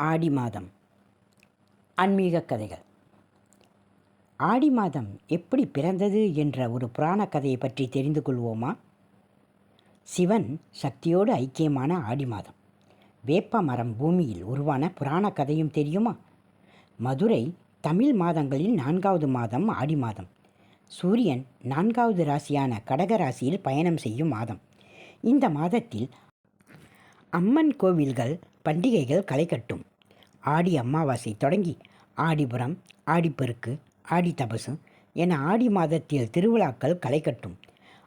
ஆடி மாதம். ஆன்மீக கதைகள். ஆடி மாதம் எப்படி பிறந்தது என்ற ஒரு புராண கதையை பற்றி தெரிந்து கொள்வோமா? சிவன் சக்தியோடு ஐக்கியமான ஆடி மாதம். வேப்ப மரம் பூமியில் உருவான புராண கதையும் தெரியுமா? மதுரை தமிழ் மாதங்களில் நான்காவது மாதம் ஆடி மாதம். சூரியன் நான்காவது ராசியான கடக ராசியில் பயணம் செய்யும் மாதம். இந்த மாதத்தில் அம்மன் கோவில்கள் பண்டிகைகள் களை கட்டும். ஆடி அமாவாசை தொடங்கி ஆடிபுரம் ஆடிப்பெருக்கு ஆடி தபசு என ஆடி மாதத்தில் திருவிழாக்கள் களை கட்டும்.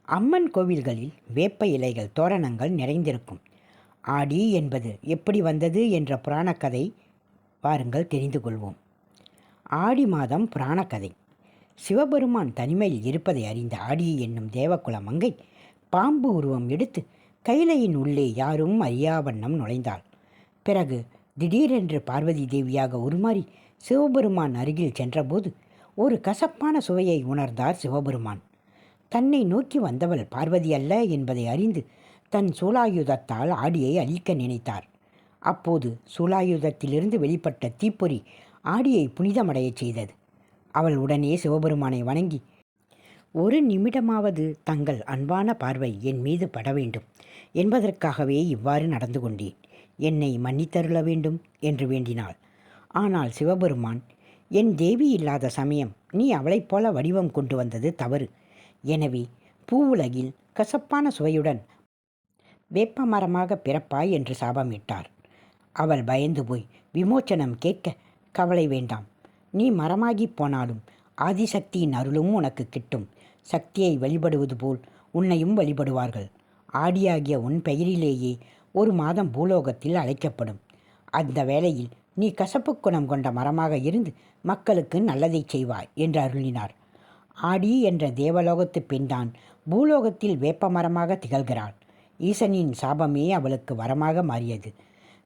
அம்மன் கோவில்களில் வேப்ப இலைகள் தோரணங்கள் நிறைந்திருக்கும். ஆடி என்பது எப்படி வந்தது என்ற புராணக்கதை வாருங்கள் தெரிந்து கொள்வோம். ஆடி மாதம் புராணக்கதை. சிவபெருமான் தனிமையில் இருப்பதை அறிந்த ஆடி என்னும் தேவகுல மங்கை பாம்பு உருவம் எடுத்து கைலையின் உள்ளே யாரும் அறியாவண்ணம் நுழைந்தாள். பிறகு திடீரென்று பார்வதி தேவியாக உருமாறி சிவபெருமான் அருகில் சென்றபோது ஒரு கசப்பான சுவையை உணர்ந்தார் சிவபெருமான். தன்னை நோக்கி வந்தவள் பார்வதி அல்ல என்பதை அறிந்து தன் சூலாயுதத்தால் ஆடியை அழிக்க நினைத்தார். அப்போது சூலாயுதத்திலிருந்து வெளிப்பட்ட தீப்பொறி ஆடியை புனிதமடையச் செய்தது. அவள் உடனே சிவபெருமானை வணங்கி ஒரு நிமிடமாவது தங்கள் அன்பான பார்வை என் மீது பட வேண்டும். என்பதற்காகவே இவ்வாறு நடந்து கொண்டேன். என்னை மன்னித்தருள வேண்டும் என்று வேண்டினாள். ஆனால் சிவபெருமான் என் தேவி இல்லாத சமயம் நீ அவளைப் போல வடிவம் கொண்டு வந்தது தவறு. எனவே பூவுலகில் கசப்பான சுவையுடன் வேப்பமரமாக பிறப்பாய் என்று சாபமிட்டார். அவள் பயந்து போய் விமோச்சனம் கேட்க கவலை வேண்டாம். நீ மரமாகி போனாலும் ஆதிசக்தியின் அருளும் உனக்கு கிட்டும். சக்தியை வழிபடுவது போல் உன்னையும் வழிபடுவார்கள். ஆடியாகிய உன் பெயரிலேயே ஒரு மாதம் பூலோகத்தில் அழைக்கப்படும். அந்த வேளையில் நீ கசப்பு குணம் கொண்ட மரமாக இருந்து மக்களுக்கு நல்லதை செய்வாய் என்று அருளினார். ஆடி என்ற தேவலோகத்து பெண்தான் பூலோகத்தில் வேப்ப மரமாக திகழ்கிறாள். ஈசனின் சாபமே அவளுக்கு வரமாக மாறியது.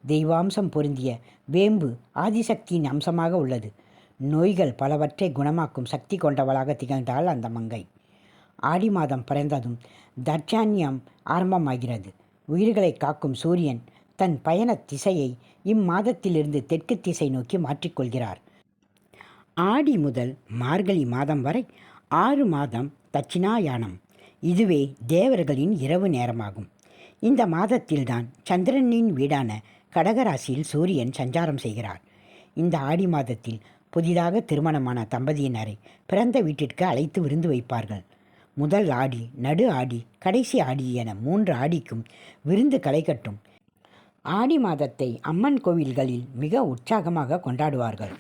தெய்வாம்சம் பொருந்திய வேம்பு ஆதிசக்தியின் அம்சமாக உள்ளது. நோய்கள் பலவற்றை குணமாக்கும் சக்தி கொண்டவளாக திகழ்ந்தாள் அந்த மங்கை. ஆடி மாதம் பிறந்ததும் தர்ஜான்யம் ஆரம்பமாகிறது. உயிர்களை காக்கும் சூரியன் தன் பயண திசையை இம்மாதத்திலிருந்து தெற்கு திசை நோக்கி மாற்றிக்கொள்கிறார். ஆடி முதல் மார்கழி மாதம் வரை ஆறு மாதம் தட்சிணாயானம். இதுவே தேவர்களின் இரவு நேரமாகும். இந்த மாதத்தில்தான் சந்திரனின் வீடான கடகராசியில் சூரியன் சஞ்சாரம் செய்கிறார். இந்த ஆடி மாதத்தில் புதிதாக திருமணமான தம்பதியினரை பிறந்த வீட்டிற்கு அழைத்து விருந்து வைப்பார்கள். முதல் ஆடி நடு ஆடி கடைசி ஆடி என மூன்று ஆடிக்கும் விருந்து களை கட்டும். ஆடி மாதத்தை அம்மன் கோவில்களில் மிக உற்சாகமாக கொண்டாடுவார்கள்.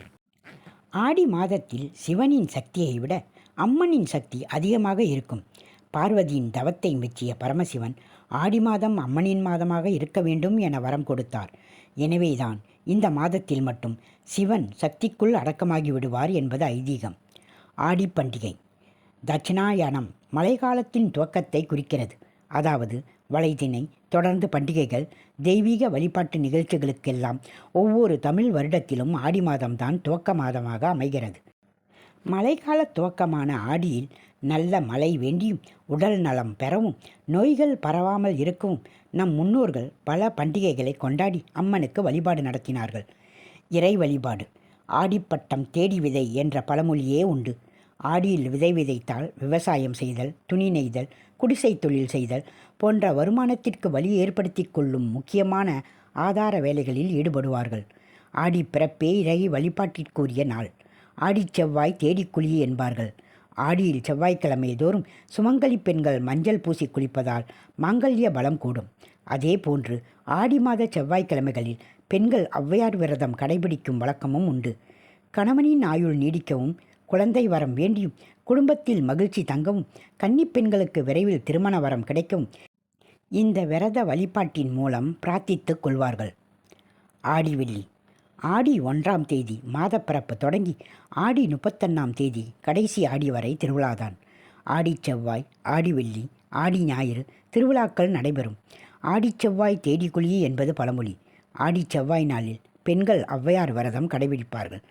ஆடி மாதத்தில் சிவனின் சக்தியை விட அம்மனின் சக்தி அதிகமாக இருக்கும். பார்வதியின் தவத்தை மெச்சிய பரமசிவன் ஆடி மாதம் அம்மனின் மாதமாக இருக்க வேண்டும் என வரம் கொடுத்தார். எனவேதான் இந்த மாதத்தில் மட்டும் சிவன் சக்திக்குள் அடக்கமாகி விடுவார் என்பது ஐதீகம். ஆடி பண்டிகை தட்சிணாயனம் மழைக்காலத்தின் துவக்கத்தை குறிக்கிறது. அதாவது வளைதினை தொடர்ந்து பண்டிகைகள் தெய்வீக வழிபாட்டு நிகழ்ச்சிகளுக்கெல்லாம் ஒவ்வொரு தமிழ் வருடத்திலும் ஆடி மாதம்தான் துவக்க மாதமாக அமைகிறது. மழைக்கால துவக்கமான ஆடியில் நல்ல மழை வேண்டியும் உடல் நலம் பெறவும் நோய்கள் பரவாமல் இருக்கவும் நம் முன்னோர்கள் பல பண்டிகைகளை கொண்டாடி அம்மனுக்கு வழிபாடு நடத்தினார்கள். இறை வழிபாடு ஆடிப்பட்டம் தேடி விதை என்ற பழமொழியே உண்டு. ஆடியில் விதை விதைத்தால் விவசாயம் செய்தல் துணி நெய்தல் குடிசை தொழில் செய்தல் போன்ற வருமானத்திற்கு வழி ஏற்படுத்தி கொள்ளும் முக்கியமான ஆதார வேலைகளில் ஈடுபடுவார்கள். ஆடி பிறப்பே இறகி வழிபாட்டிற்குரிய நாள். ஆடிச் செவ்வாய் தேடிக்குழி என்பார்கள். ஆடியில் செவ்வாய்க்கிழமை தோறும் சுமங்கலி பெண்கள் மஞ்சள் பூசி குளிப்பதால் மாங்கல்ய பலம் கூடும். அதே போன்று ஆடி மாத செவ்வாய்க்கிழமைகளில் பெண்கள் ஔவையார் விரதம் கடைபிடிக்கும் வழக்கமும் உண்டு. கணவனின் ஆயுள் நீடிக்கவும் குழந்தை வரம் வேண்டியும் குடும்பத்தில் மகிழ்ச்சி தங்கவும் கன்னிப்பெண்களுக்கு விரைவில் திருமண வரம் கிடைக்கும் இந்த விரத வழிபாட்டின் மூலம் பிரார்த்தித்துக் கொள்வார்கள். ஆடி வெள்ளி. ஆடி ஒன்றாம் தேதி மாதப்பிறப்பு தொடங்கி ஆடி முப்பத்தொன்னாம் தேதி கடைசி ஆடி வரை திருவிழாதான். ஆடி செவ்வாய் ஆடி வெள்ளி ஆடி ஞாயிறு திருவிழாக்கள் நடைபெறும். ஆடி செவ்வாய் தேடி குழி என்பது பழமொழி. ஆடி செவ்வாய் நாளில் பெண்கள் ஔவையார் விரதம் கடைபிடிப்பார்கள்.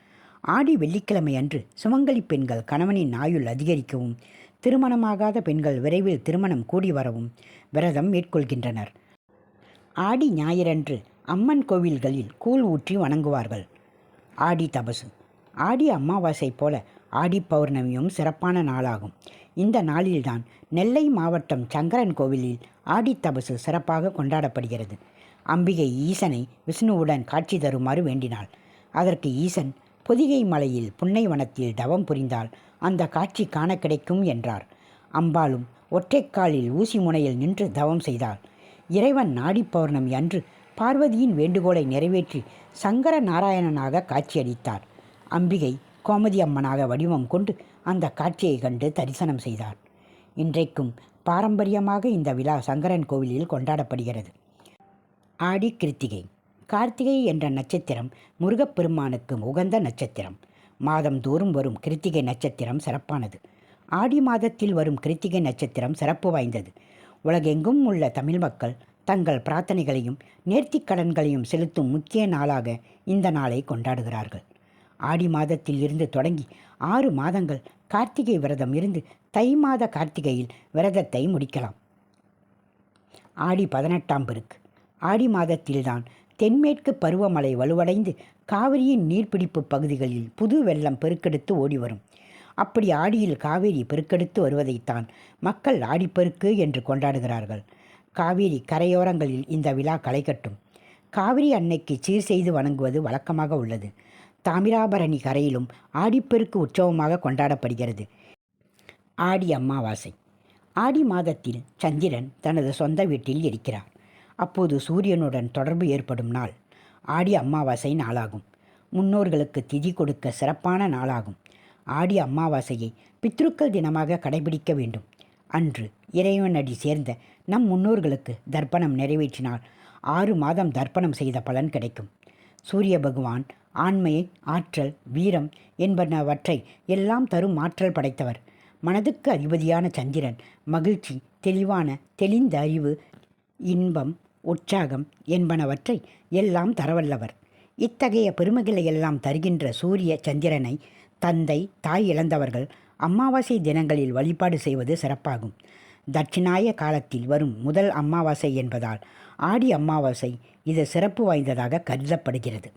ஆடி வெள்ளிக்கிழமை அன்று சுமங்கலி பெண்கள் கணவனின் ஆயுள் அதிகரிக்கவும் திருமணமாகாத பெண்கள் விரைவில் திருமணம் கூடி வரவும் விரதம் மேற்கொள்கின்றனர். ஆடி ஞாயிறன்று அம்மன் கோவில்களில் கூழ் ஊற்றி வணங்குவார்கள். ஆடி தபசு. ஆடி அமாவாசை போல ஆடி பௌர்ணமியும் சிறப்பான நாளாகும். இந்த நாளில்தான் நெல்லை மாவட்டம் சங்கரன் கோவிலில் ஆடி தபசு சிறப்பாக கொண்டாடப்படுகிறது. அம்பிகை ஈசனை விஷ்ணுவுடன் காட்சி தருமாறு வேண்டினாள். அதற்கு ஈசன் பொதிகை மலையில் புன்னைவனத்தில் தவம் புரிந்தால் அந்த காட்சி காண கிடைக்கும் என்றார். அம்பாளும் ஒற்றைக்காலில் ஊசி முனையில் நின்று தவம் செய்தாள். இறைவன் நாடி பௌர்ணமி அன்று பார்வதியின் வேண்டுகோளை நிறைவேற்றி சங்கர நாராயணனாக காட்சியளித்தார். அம்பிகை கோமதி அம்மனாக வடிவம் கொண்டு அந்த காட்சியை கண்டு தரிசனம் செய்தார். இன்றைக்கும் பாரம்பரியமாக இந்த விழா சங்கரன் கோவிலில் கொண்டாடப்படுகிறது. ஆடி கிருத்திகை. கார்த்திகை என்ற நட்சத்திரம் முருகப்பெருமானுக்கு உகந்த நட்சத்திரம். மாதந்தோறும் வரும் கிருத்திகை நட்சத்திரம் சிறப்பானது. ஆடி மாதத்தில் வரும் கிருத்திகை நட்சத்திரம் சிறப்பு வாய்ந்தது. உலகெங்கும் உள்ள தமிழ் மக்கள் தங்கள் பிரார்த்தனைகளையும் நேர்த்திக் கடன்களையும் செலுத்தும் முக்கிய நாளாக இந்த நாளை கொண்டாடுகிறார்கள். ஆடி மாதத்தில் இருந்து தொடங்கி ஆறு மாதங்கள் கார்த்திகை விரதம் இருந்து தை மாத கார்த்திகையில் விரதத்தை முடிக்கலாம். ஆடி பதினெட்டாம் பெருக்கு. ஆடி மாதத்தில்தான் தென்மேற்கு பருவமழை வலுவடைந்து காவிரியின் நீர்பிடிப்பு பகுதிகளில் புது வெள்ளம் பெருக்கெடுத்து ஓடி வரும் அப்படி ஆடியில் காவேரி பெருக்கெடுத்து வருவதைத்தான் மக்கள் ஆடிப்பெருக்கு என்று கொண்டாடுகிறார்கள். காவேரி கரையோரங்களில் இந்த விழா களைகட்டும் காவிரி அன்னைக்கு சீர் செய்து வணங்குவது வழக்கமாக உள்ளது. தாமிராபரணி கரையிலும் ஆடிப்பெருக்கு உற்சவமாக கொண்டாடப்படுகிறது. ஆடி அமாவாசை. ஆடி மாதத்தில் சந்திரன் தனது சொந்த வீட்டில் இருக்கிறார். அப்போது சூரியனுடன் தொடர்பு ஏற்படும் நாள். ஆடி அமாவாசை நாளாகும். முன்னோர்களுக்கு திதி கொடுக்க சிறப்பான நாளாகும். ஆடி அமாவாசையை பித்ருக்கள் தினமாக கடைபிடிக்க வேண்டும். அன்று இறைவனடி சேர்ந்த நம் முன்னோர்களுக்கு தர்ப்பணம் நிறைவேற்றினால் ஆறு மாதம் தர்ப்பணம் செய்த பலன் கிடைக்கும். சூரிய பகவான் ஆண்மை ஆற்றல் வீரம் என்பனவற்றை எல்லாம் தரும் ஆற்றல் படைத்தவர். மனதுக்கு அதிபதியான சந்திரன் மகிழ்ச்சி தெளிவான தெளிந்த அறிவு இன்பம் உற்சாகம் என்பனவற்றை எல்லாம் தரவல்லவர். இத்தகைய பெருமைகளை எல்லாம் தருகின்ற சூரிய சந்திரனை தந்தை தாய் இழந்தவர்கள் அமாவாசை தினங்களில் வழிபாடு செய்வது சிறப்பாகும். தட்சிணாய காலத்தில் வரும் முதல் அமாவாசை என்பதால் ஆடி அமாவாசை இது சிறப்பு வாய்ந்ததாக கருதப்படுகிறது.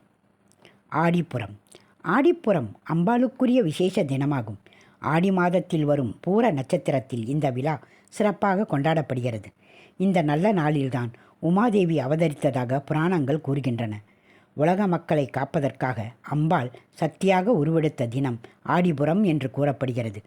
ஆடிப்புறம். ஆடிப்புறம் அம்பாளுக்குரிய விசேஷ தினமாகும். ஆடி மாதத்தில் வரும் பூர நட்சத்திரத்தில் இந்த விழா சிறப்பாக கொண்டாடப்படுகிறது. இந்த நல்ல நாளில்தான் உமாதேவி அவதரித்ததாக புராணங்கள் கூறுகின்றன. உலக மக்களை காப்பதற்காக அம்பாள் சக்தியாக உருவெடுத்த தினம் ஆடிபுரம் என்று கூறப்படுகிறது.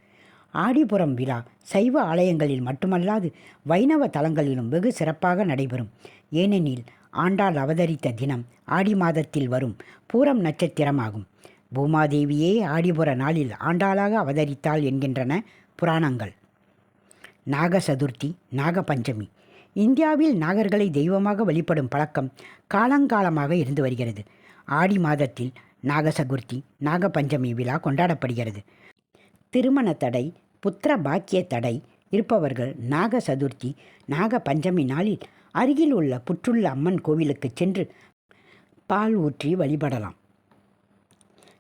ஆடிபுரம் விழா சைவ ஆலயங்களில் மட்டுமல்லாது வைணவ தலங்களிலும் வெகு சிறப்பாக நடைபெறும். ஏனெனில் ஆண்டாள் அவதரித்த தினம் ஆடி மாதத்தில் வரும் பூரம் நட்சத்திரமாகும். பூமாதேவியே ஆடிபுர நாளில் ஆண்டாளாக அவதரித்தாள் என்கின்றன புராணங்கள். நாக சதுர்த்தி நாகபஞ்சமி இந்தியாவில் நாகர்களை தெய்வமாக வழிபடும் பழக்கம் காலங்காலமாக இருந்து வருகிறது. ஆடி மாதத்தில் நாகசதுர்த்தி நாகபஞ்சமி விழா கொண்டாடப்படுகிறது. திருமண தடை புத்திர பாக்கிய தடை இருப்பவர்கள் நாக சதுர்த்தி நாக பஞ்சமி நாளில் அருகில் உள்ள புற்றுள்ள அம்மன் கோவிலுக்கு சென்று பால் ஊற்றி வழிபடலாம்.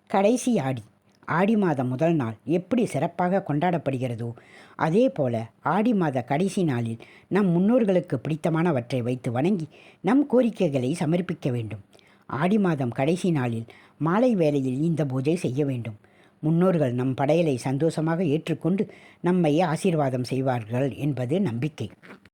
கடைசி ஆடி ஆடி மாதம் முதல் நாள் எப்படி சிறப்பாக கொண்டாடப்படுகிறதோ அதே போல ஆடி மாத கடைசி நாளில் நம் முன்னோர்களுக்கு பிடித்தமானவற்றை வைத்து வணங்கி நம் கோரிக்கைகளை சமர்ப்பிக்க வேண்டும். ஆடி மாதம் கடைசி நாளில் மாலை வேளையில் இந்த பூஜை செய்ய வேண்டும். முன்னோர்கள் நம் படையலை சந்தோஷமாக ஏற்றுக்கொண்டு நம்மை ஆசீர்வாதம் செய்வார்கள் என்பது நம்பிக்கை.